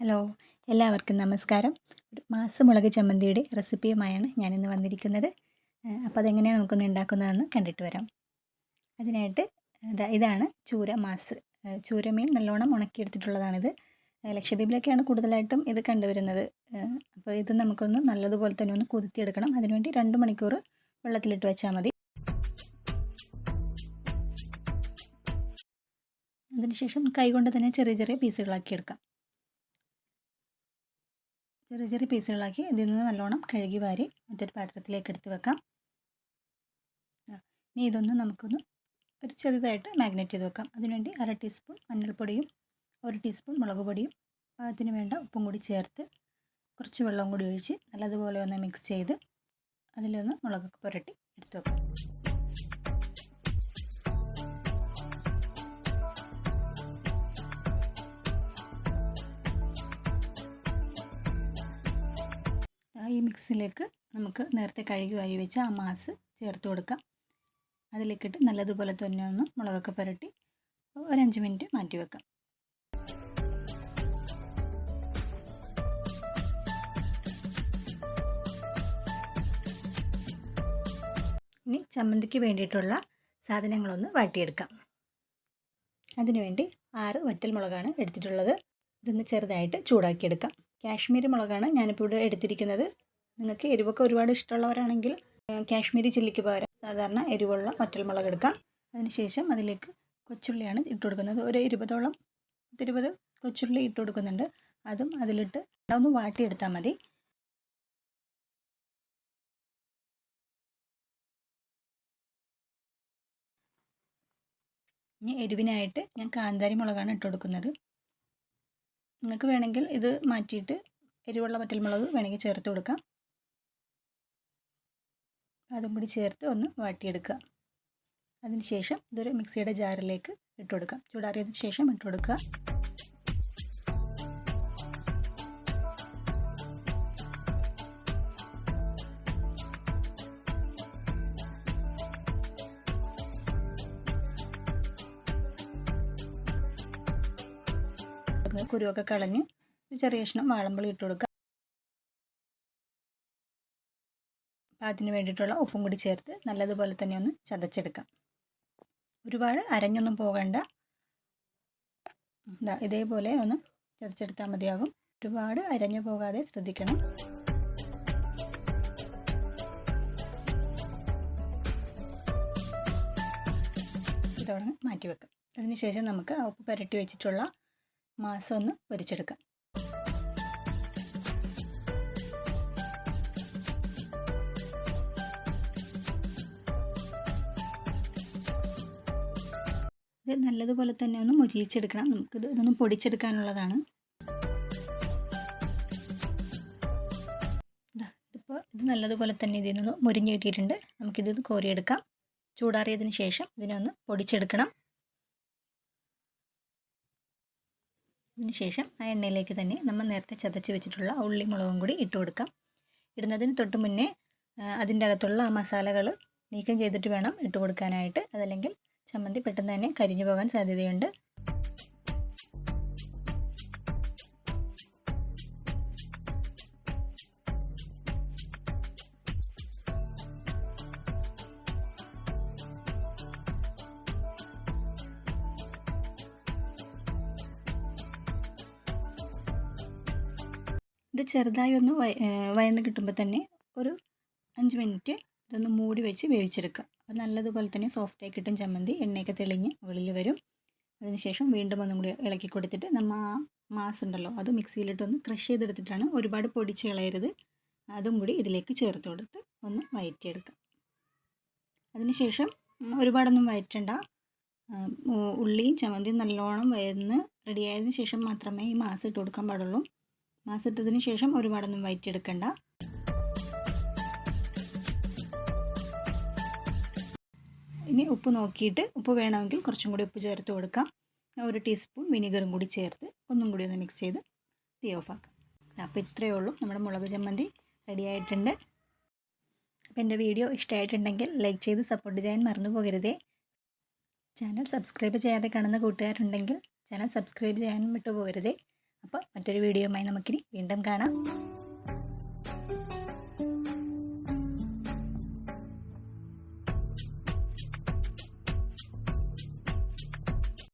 Hello എല്ലാവർക്കും നമസ്കാരം. ഒരു മാസമുളക് ചമ്മന്തിയുടെ റെസിപ്പിയുമായാണ് ഞാനിന്ന് വന്നിരിക്കുന്നത്. അപ്പോൾ അതെങ്ങനെയാണ് നമുക്കൊന്ന് ഉണ്ടാക്കുന്നതെന്ന് കണ്ടിട്ട് വരാം. അതിനായിട്ട് ഇതാ ഇതാണ് ചൂര മാസ്. ചൂരമീൻ നല്ലോണം ഉണക്കിയെടുത്തിട്ടുള്ളതാണിത്. ലക്ഷദ്വീപിലൊക്കെയാണ് കൂടുതലായിട്ടും ഇത് കണ്ടുവരുന്നത്. അപ്പോൾ ഇത് നമുക്കൊന്ന് നല്ലതുപോലെ തന്നെ ഒന്ന് കുതിർത്തിയെടുക്കണം. അതിനുവേണ്ടി രണ്ട് മണിക്കൂർ വെള്ളത്തിലിട്ട് വെച്ചാൽ മതി. അതിനുശേഷം കൈകൊണ്ട് തന്നെ ചെറിയ ചെറിയ പീസുകളാക്കി എടുക്കാം ചെറിയ ചെറിയ പീസുകളാക്കി ഇതിൽ നിന്ന് നല്ലോണം കഴുകി വാരി മറ്റൊരു പാത്രത്തിലേക്ക് എടുത്ത് വെക്കാം. ഇനി ഇതൊന്ന് നമുക്കൊന്ന് ഒരു ചെറുതായിട്ട് മാഗ്നേറ്റ് ചെയ്ത് വെക്കാം. അതിനുവേണ്ടി അര ടീസ്പൂൺ മഞ്ഞൾപ്പൊടിയും ഒരു ടീസ്പൂൺ മുളക് പൊടിയും അതിന് വേണ്ട ഉപ്പും കൂടി ചേർത്ത് കുറച്ച് വെള്ളം കൂടി ഒഴിച്ച് നല്ലതുപോലെ ഒന്ന് മിക്സ് ചെയ്ത് അതിലൊന്ന് മുളകൊക്കെ പുരട്ടി എടുത്ത് വെക്കാം. ഈ മിക്സിലേക്ക് നമുക്ക് നേരത്തെ കഴുകി വാരി വെച്ച ആ മാസ് ചേർത്ത് കൊടുക്കാം. അതിലേക്കിട്ട് നല്ലതുപോലെ തന്നെ ഒന്ന് മുളകൊക്കെ പുരട്ടി ഒരഞ്ച് മിനിറ്റ് മാറ്റി വെക്കാം. ഇനി ചമ്മന്തിക്ക് വേണ്ടിയിട്ടുള്ള സാധനങ്ങളൊന്ന് വാട്ടിയെടുക്കാം. അതിനുവേണ്ടി ആറ് വറ്റൽ മുളകാണ് എടുത്തിട്ടുള്ളത്. ഇതൊന്ന് ചെറുതായിട്ട് ചൂടാക്കിയെടുക്കാം. കാശ്മീരി മുളകാണ് ഞാനിപ്പോൾ ഇവിടെ എടുത്തിരിക്കുന്നത്. നിങ്ങൾക്ക് എരിവൊക്കെ ഒരുപാട് ഇഷ്ടമുള്ളവരാണെങ്കിൽ കാശ്മീരി ചില്ലിക്ക് പകരം സാധാരണ എരിവുള്ള വറ്റൽമുളക് എടുക്കാം അതിനുശേഷം അതിലേക്ക് കൊച്ചുള്ളിയാണ് ഇട്ട് കൊടുക്കുന്നത്. ഒരു ഇരുപതോളം പത്തിരുപത് കൊച്ചുള്ളി ഇട്ട് കൊടുക്കുന്നുണ്ട്. അതും അതിലിട്ട് ഒന്ന് വാട്ടിയെടുത്താൽ മതി. ഇനി എരിവിനായിട്ട് ഞാൻ കാന്താരി മുളകാണ് ഇട്ട് കൊടുക്കുന്നത്. നിങ്ങൾക്ക് വേണമെങ്കിൽ ഇത് മാറ്റിയിട്ട് എരിവുള്ള വറ്റൽമുളക് വേണമെങ്കിൽ ചേർത്ത് കൊടുക്കാം. അതും കൂടി ചേർത്ത് ഒന്ന് വാട്ടിയെടുക്കുക. അതിനുശേഷം ഇതൊരു മിക്സിയുടെ ജാറിലേക്ക് ഇട്ട് കൊടുക്കാം. ചൂടാറിയതിന് ശേഷം ഇട്ട് കൊടുക്കുക. കുരുവൊക്കെ കളഞ്ഞ് ചെറിയ കഷ്ണം വാളമ്പളി ഇട്ട് കൊടുക്കുക. അതിന് വേണ്ടിയിട്ടുള്ള ഉപ്പും കൂടി ചേർത്ത് നല്ലതുപോലെ തന്നെ ഒന്ന് ചതച്ചെടുക്കാം. ഒരുപാട് അരഞ്ഞൊന്നും പോകണ്ട. ഇതാ ഇതേപോലെ ഒന്ന് ചതച്ചെടുത്താൽ മതിയാകും. ഒരുപാട് അരഞ്ഞു പോകാതെ ശ്രദ്ധിക്കണം. ഇതോടെ മാറ്റി വെക്കാം അതിനുശേഷം നമുക്ക് ആ ഉപ്പ് പുരട്ടി വെച്ചിട്ടുള്ള മാസം ഒന്ന് പൊരിച്ചെടുക്കാം. ഇത് നല്ലതുപോലെ തന്നെ ഒന്ന് മുരിയിച്ചെടുക്കണം. നമുക്കിത് ഇതൊന്ന് പൊടിച്ചെടുക്കാനുള്ളതാണ്. ഇതിപ്പോൾ ഇത് നല്ലതുപോലെ തന്നെ ഇതിൽ നിന്ന് മുരിഞ്ഞ് കിട്ടിയിട്ടുണ്ട്. നമുക്കിത് കോരിയെടുക്കാം. ചൂടാറിയതിന് ശേഷം ഇതിനെ ഒന്ന് പൊടിച്ചെടുക്കണം. അതിന് ശേഷം ആ എണ്ണയിലേക്ക് തന്നെ നമ്മൾ നേരത്തെ ചതച്ച് വെച്ചിട്ടുള്ള ഉള്ളി മുളകും കൂടി ഇട്ട് കൊടുക്കാം. ഇടുന്നതിന് തൊട്ട് മുന്നേ അതിന്റെ അകത്തുള്ള ആ മസാലകൾ നീക്കം ചെയ്തിട്ട് വേണം ഇട്ട് കൊടുക്കാനായിട്ട്. അതല്ലെങ്കിൽ ചമ്മന്തി പെട്ടെന്ന് തന്നെ കരിഞ്ഞു പോകാൻ സാധ്യതയുണ്ട്. ഇത് ചെറുതായി ഒന്ന് വയന്ന് കിട്ടുമ്പോൾ തന്നെ ഒരു അഞ്ച് മിനിറ്റ് ഇതൊന്ന് മൂടി വെച്ച് വേവിച്ചെടുക്കുക. അപ്പോൾ നല്ലതുപോലെ തന്നെ സോഫ്റ്റായി കിട്ടും ചമ്മന്തി. എണ്ണയൊക്കെ തെളിഞ്ഞ് മുകളിൽ വരും. അതിനുശേഷം വീണ്ടും ഒന്നും കൂടി ഇളക്കി കൊടുത്തിട്ട് നമ്മൾ ആ മാസ് ഉണ്ടല്ലോ അത് മിക്സിയിലിട്ടൊന്ന് ക്രഷ് ചെയ്തെടുത്തിട്ടാണ് ഒരുപാട് പൊടിച്ച് കളയരുത്. അതും കൂടി ഇതിലേക്ക് ചേർത്ത് കൊടുത്ത് ഒന്ന് വയറ്റിയെടുക്കാം. അതിനുശേഷം ഒരുപാടൊന്നും വയറ്റണ്ട. ഉള്ളിയും ചമ്മന്തിയും നല്ലോണം വയന്ന് റെഡിയായതിനു ശേഷം മാത്രമേ ഈ മാസ് ഇട്ട് കൊടുക്കാൻ പാടുള്ളൂ. മാസ് ഇട്ടതിന് ശേഷം ഒരുപാടൊന്നും വയറ്റിയെടുക്കണ്ട. ഇനി ഉപ്പ് നോക്കിയിട്ട് ഉപ്പ് വേണമെങ്കിൽ കുറച്ചും കൂടി ഉപ്പ് ചേർത്ത് കൊടുക്കാം. ഒരു ടീസ്പൂൺ വിനീഗറും കൂടി ചേർത്ത് ഒന്നും കൂടി ഒന്ന് മിക്സ് ചെയ്ത് തീ ഓഫ് ആക്കാം. അപ്പോൾ ഇത്രയേ ഉള്ളൂ. നമ്മുടെ മുളക് ചമ്മന്തി റെഡി ആയിട്ടുണ്ട്. അപ്പോൾ എന്റെ വീഡിയോ ഇഷ്ടമായിട്ടുണ്ടെങ്കിൽ ലൈക്ക് ചെയ്ത് സപ്പോർട്ട് ചെയ്യാൻ മറന്നു പോകരുതേ. ചാനൽ സബ്സ്ക്രൈബ് ചെയ്യാതെ കാണുന്ന കൂട്ടുകാരുണ്ടെങ്കിൽ ചാനൽ സബ്സ്ക്രൈബ് ചെയ്യാൻ വിട്ടു പോകരുതേ അപ്പോൾ മറ്റൊരു വീഡിയോയുമായി നമുക്കിനി വീണ്ടും കാണാം.